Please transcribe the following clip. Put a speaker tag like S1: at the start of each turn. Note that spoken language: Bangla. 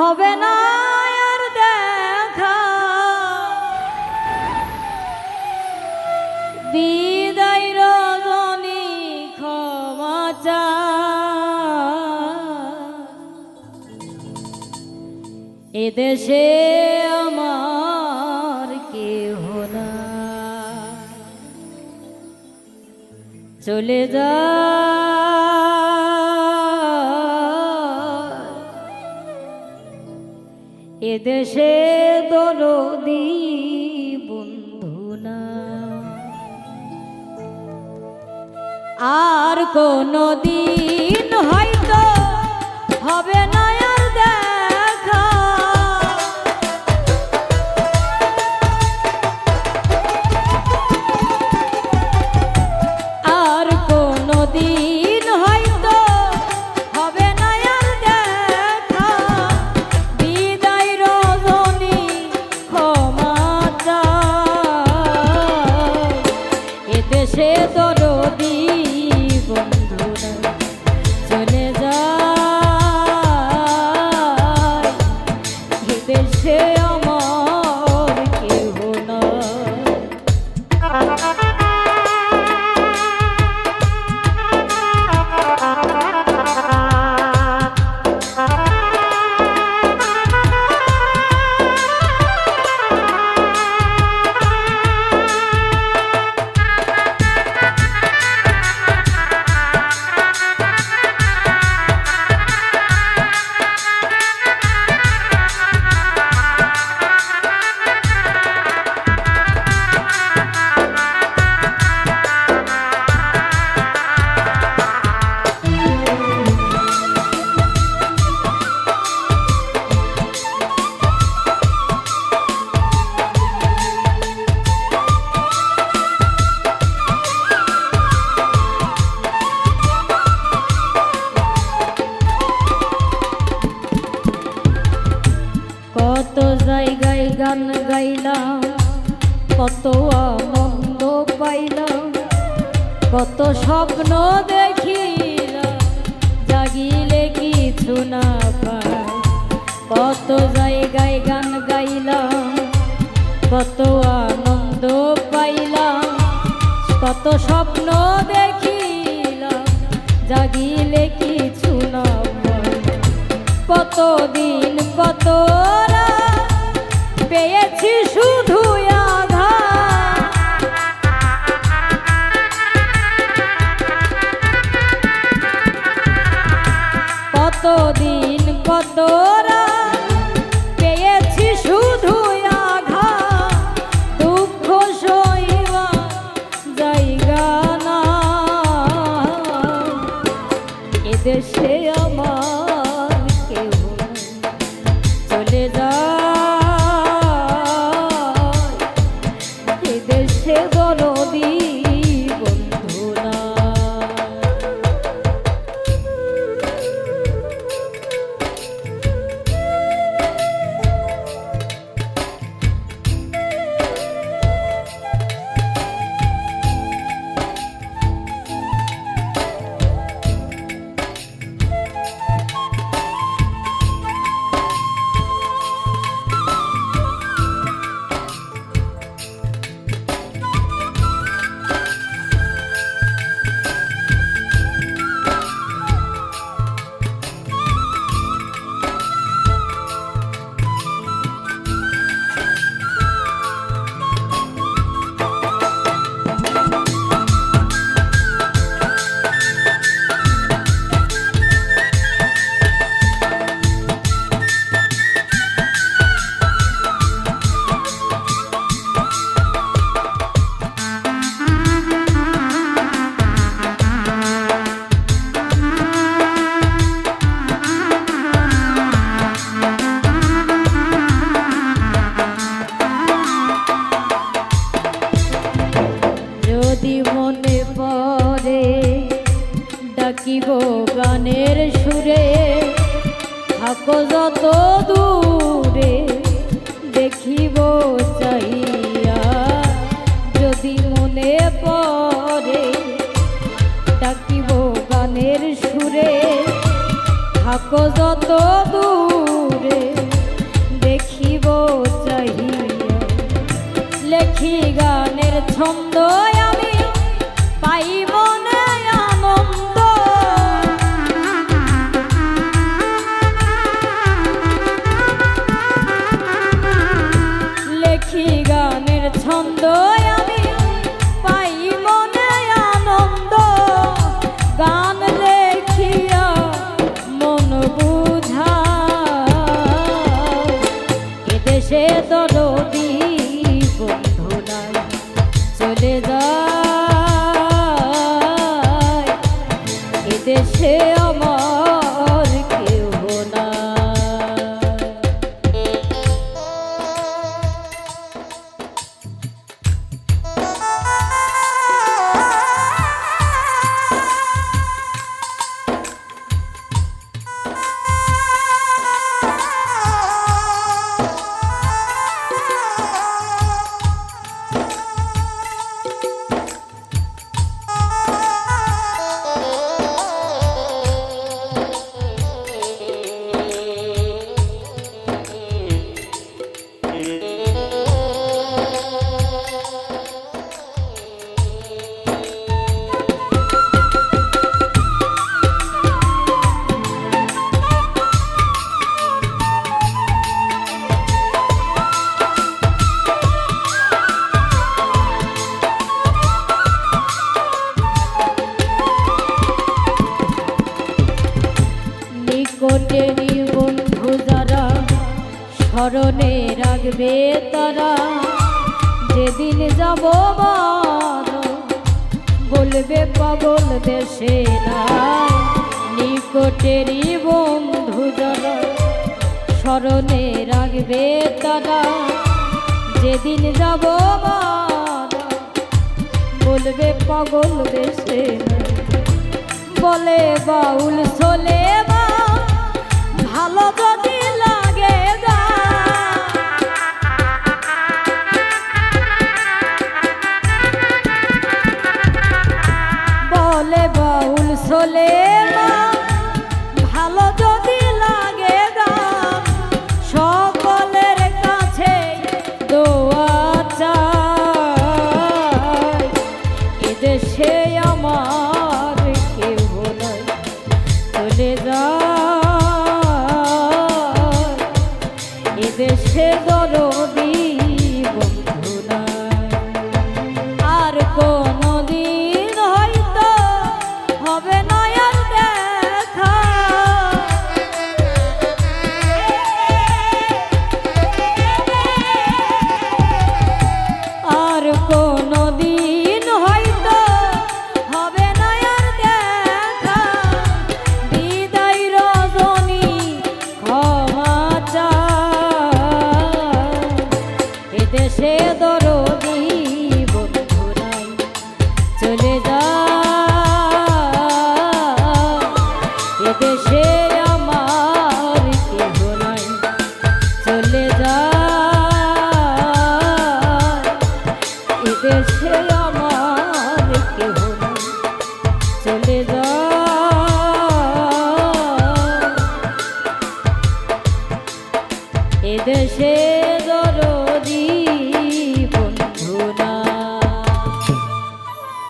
S1: হবে না আর দেখা। বিদায় রজনী ক্ষমা চা। এদেশে আমার কেহ না। চলে যা। এদেশে দরদি বন্ধু না। আর কোনো দিন হয়তো হবে কত আনন্দ পাইলাম, কত স্বপ্ন দেখিলাম, জাগিলে কিছু না পাই। কত জায়গায় গান গাইলাম, কত আনন্দ পাইলাম, কত স্বপ্ন দেখিলাম, জাগিলে কিছু না পাই। কতদিন কত পেয়েছি শুধু কতদিন কত থাকো যত দূরে, দেখিব চাইয়া যদি মনে পড়ে, ডাকিব গানের সুরে। থাকো যত দূরে, দেখিব চাহিয়া। লেখি গানের ছন্দ গানের ছন্দ আমি রাখবে তারা? যেদিন যাব বলবে পাগল দেশে নিকটেরই বন্ধু যারা স্মরণে রাখবে তারা। যেদিন যাব বলবে পাগল দেশে বলে বাউল চলে বলে বাউল বা ভালো যদি লাগে গা সকলের কাছে দোয়া এদেশে আমার কেউ নাই, চলে যায়। এদেশে দরদি এদেশে দরদি বন্ধু নাই চলে যায় এদেশে আমার কেহ নাই চলে যায় এদেশে আমার